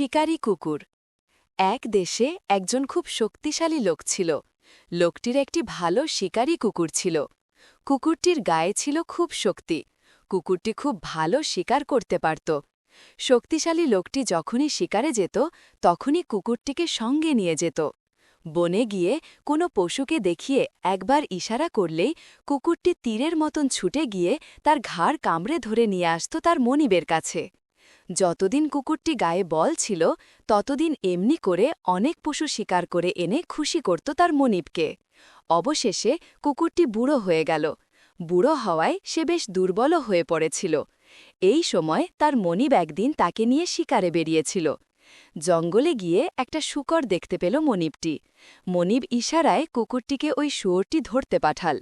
শিকারী কুকুর। এক দেশে একজন খুব শক্তিশালী লোক ছিল। লোকটির একটি ভালো শিকারী কুকুর ছিল। কুকুরটির গায়ে ছিল খুব শক্তি। কুকুরটি খুব ভালো শিকার করতে পারত। শক্তিশালী লোকটি যখনই শিকারে যেত, তখনই কুকুরটিকে সঙ্গে নিয়ে যেত। বনে গিয়ে কোনো পশুকে দেখিয়ে একবার ইশারা করলেই কুকুরটি তীরের মতন ছুটে গিয়ে তার ঘাড় কামড়ে ধরে নিয়ে আসত তার মনিবের কাছে। যতদিন কুকুরটি গায়ে বল ছিল, ততদিন এমনি করে অনেক পশু শিকার করে এনে খুশি করত তার মনিবকে। অবশেষে কুকুরটি বুড়ো হয়ে গেল। বুড়ো হওয়ায় সে বেশ দুর্বল হয়ে পড়েছিল। এই সময় তার মনিব একদিন তাকে নিয়ে শিকারে বেরিয়েছিল। জঙ্গলে গিয়ে একটা শুকর দেখতে পেল মনিবটি। মনিব ইশারায় কুকুরটিকে ওই শুয়োরটি ধরতে পাঠাল।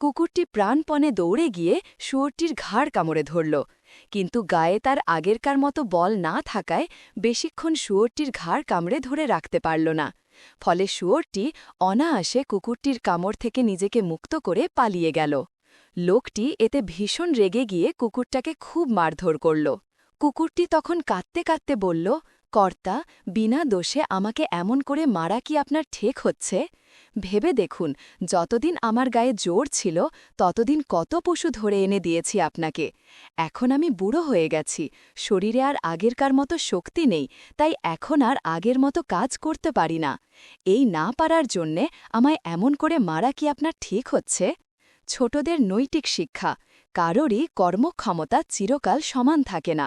কুকুরটি প্রাণপণে দৌড়ে গিয়ে শুয়োরটির ঘাড় কামড়ে ধরল। কিন্তু গায়ে তার আগেরকার মতো বল না থাকায় বেশিক্ষণ শুয়োরটির ঘাড় কামড়ে ধরে রাখতে পারল না। ফলে শুয়োরটি অনায়াসে কুকুরটির কামড় থেকে নিজেকে মুক্ত করে পালিয়ে গেল। লোকটি এতে ভীষণ রেগে গিয়ে কুকুরটাকে খুব মারধর করল। কুকুরটি তখন কাঁদতে কাঁদতে বলল, কর্তা, বিনা দোষে আমাকে এমন করে মারা কি আপনার ঠেক হচ্ছে? ভেবে দেখুন, যতদিন আমার গায়ে জোর ছিল, ততদিন কত পশু ধরে এনে দিয়েছি আপনাকে। এখন আমি বুড়ো হয়ে গেছি, শরীরে আর আগেরকার মতো শক্তি নেই, তাই এখন আর আগের মতো কাজ করতে পারি না। এই না পারার জন্যে আমায় এমন করে মারা কি আপনার ঠিক হচ্ছে? ছোটদের নৈতিক শিক্ষা, কারোরই কর্মক্ষমতা চিরকাল সমান থাকে না।